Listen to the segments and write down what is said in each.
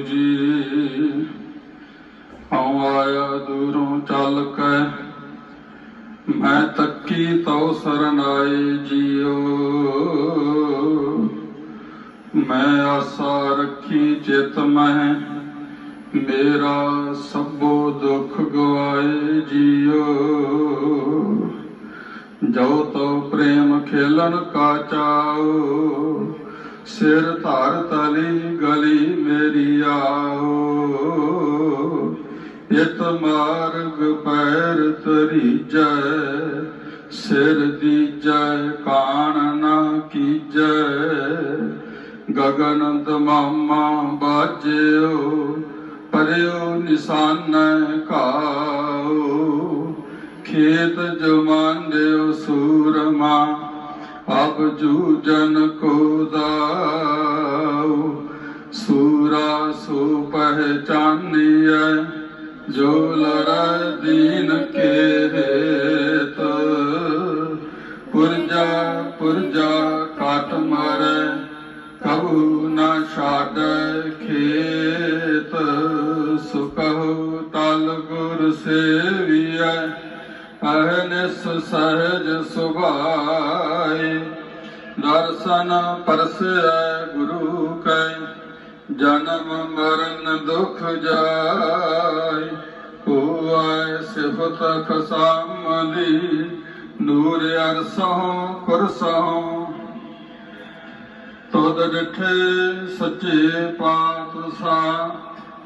ਵਾਹਿਗੁਰੂ ਜੀ। ਹਉ ਆਇਆ ਦੂਰੋਂ ਚੱਲ ਕੇ ਮੈਂ ਤੱਕੀ ਤਉ ਸਰਨਾਏ ਜੀਓ। ਮੈਂ ਆਸਾ ਰੱਖੀ ਚਿਤ ਮਹਿ, ਮੇਰਾ ਸਭੋ ਦੁੱਖ ਗਵਾਏ ਜੀਓ। ਜੋ ਤੋ ਪ੍ਰੇਮ ਖੇਲਣ ਕਾ ਚਾਓ ਸਿਰ ਧਾਰ ਤਲੀ ਗਲੀ ਮੇਰੀ ਆਓ। ਇਤ ਮਾਰਗ ਪੈਰ ਤਰੀ ਜੈ, ਸਿਰ ਦੀ ਜੈ ਕਾਣ ਨਾ ਕੀਜੈ। ਗਗਨ ਦਮਾਮਾ ਬਾਜਿਓ, ਪਰਿਓ ਨਿਸ਼ਾਨ ਕਾਓ ਖੇਤ ਜਮਾਂਦਿਓ ਸੂਰਮਾ ਅਬ ਜੂਜਨ ਕੋ ਦਾਉ, ਸੂਰਾ ਸੋ ਪਹਿਚਾਨੀਐ, ਜੋ ਲੜੈ ਦੀਨ ਕੇ ਹੇਤ ਪੁਰਜਾ ਪੁਰਜਾ ਕਾਟ ਮਰੈ, ਕਬੂ ਨਾ ਛਾੜੈ ਖੇਤ। ਸੁਕਹੁ ਤਲ ਗੁਰ ਸੇਵੀਐ ਅਹਨਿਸ ਸਹਜ ਸੁਭਾਏ। ਦਰਸ਼ਨ ਪਰਸੈ ਗੁਰੂ ਕੈ, ਜਨਮ ਮਰਨ ਦੁਖ ਜਾਏ। ਹੋਇ ਸਿਫਤ ਖਸਾਮਲੀ, ਨੂਰ ਅਰਸਹੁ ਕੁਰਸਹੁ ਤੁਧ ਡਿਠੇ ਸੱਚੇ ਪਾਤਸ਼ਾ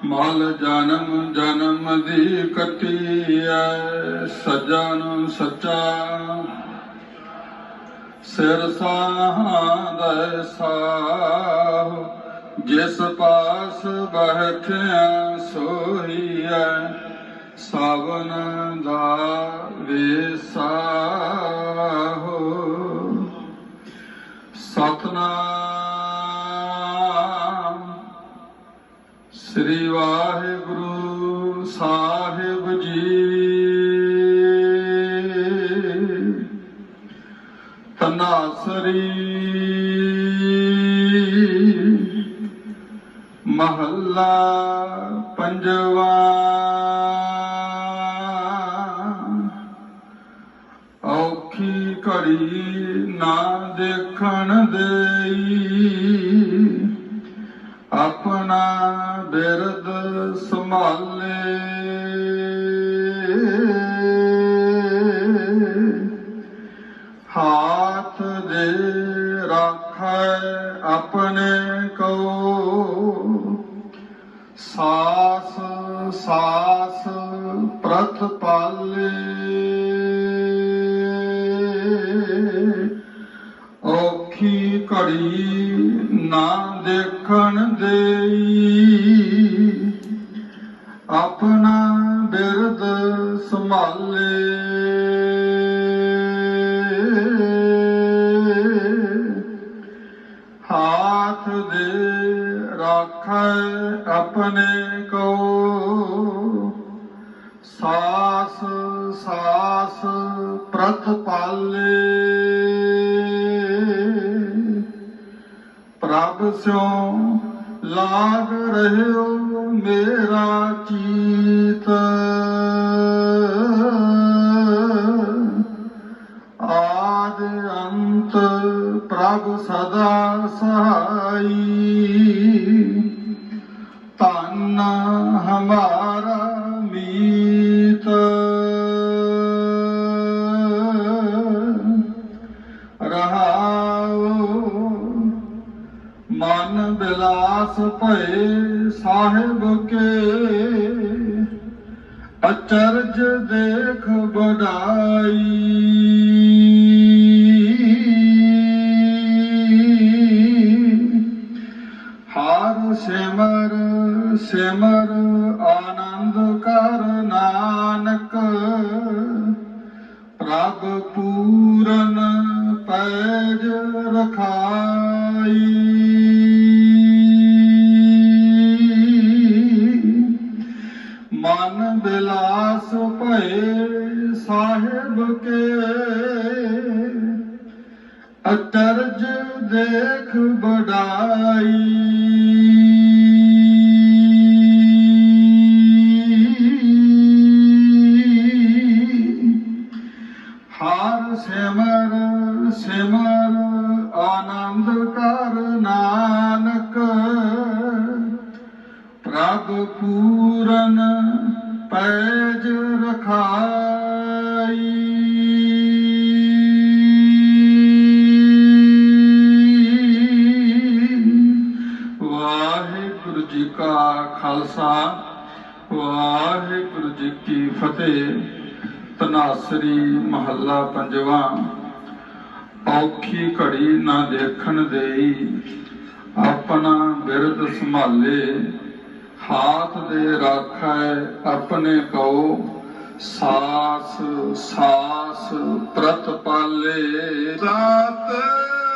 ਮਲ ਜਨਮ ਜਨਮ ਦੀ ਕਟੀਐ, ਸਜਣ ਸੱਚਾ। ਸਿਰ ਸਾਹਦਾ ਸਾਹ, ਜਿਸ ਪਾਸ ਬੈਠਿਆ ਸੋਈਐ ਸਾਵਨ ਦਾ ਵੇਸਾਹੋ ਸ੍ਰੀ ਵਾਹਿਗੁਰੂ ਸਾਹਿਬ ਜੀ। ਤਨਾਸਰੀ ਮਹੱਲਾ ਪੰਜਵਾ। ਔਖੀ ਘੜੀ ਨਾ ਦੇਖਣ ਦੇਈ। ਆਪਣਾ ਬਿਰਦ ਸੰਭਾਲੇ। ਹਾਥ ਦੇ ਰੱਖੈ ਆਪਣੇ ਕੋ। ਸਾਸ ਸਾਸ ਪ੍ਰਥ ਪਾਲੇ। ਔਖੀ ਘੜੀ ਨਾ ਦੇਖਣ ਦੇਈ ਆਪਣਾ ਬਿਰਦ ਸੰਭਾਲੇ। ਹਾਥ ਦੇ ਰਾਖੈ ਆਪਣੇ ਕੋ। ਸਾਸ ਸਾਸ ਪ੍ਰਥ ਪ੍ਰਭ ਸਿਉ ਲਾਗ ਰਹਿਓ ਮੇਰਾ ਚੀਤ। ਆਦ ਅੰਤ ਪ੍ਰਭ ਸਦਾ ਸਹਾਈ। ਤਨ ਬਿਲਾਸ ਭਏ ਸਾਹਿਬ ਕੇ, ਅਚਰਜ ਦੇਖ ਬੜਾਈ ਹਰ ਸਿਮਰ ਸਿਮਰ ਆਨੰਦ ਕਰ ਨਾਨਕ, ਪ੍ਰਭ ਪੂਰਨ ਪੈਜ ਰਖਾ। ਭਏ ਸਾਹਿਬ ਕੇ। ਅਚਰਜ ਦੇਖ ਬੜਾਈ ਹਾਰ ਸਿਮਰ ਸਿਮਰ ਆਨੰਦ ਕਰ ਨਾਨਕ। ਪ੍ਰਭ ਪੂ ਖਾਲਸਾ, ਵਾਹਿਗੁਰੂ ਜੀ ਕੀ ਫਤਿਹ। ਤਨਾਸਰੀ ਮਹੱਲਾ ਪੰਜਵਾਂ। ਔਖੀ ਘੜੀ ਨਾ ਦੇਖਣ ਦੇਈ, ਆਪਣਾ ਬਿਰਦ ਸੰਭਾਲੇ। ਹਾਥ ਦੇ ਰਾਖੈ ਆਪਣੇ ਕੋ ਸਾਸ ਸਾਸ ਪ੍ਰਤ ਪਾਲੇ ਸਤ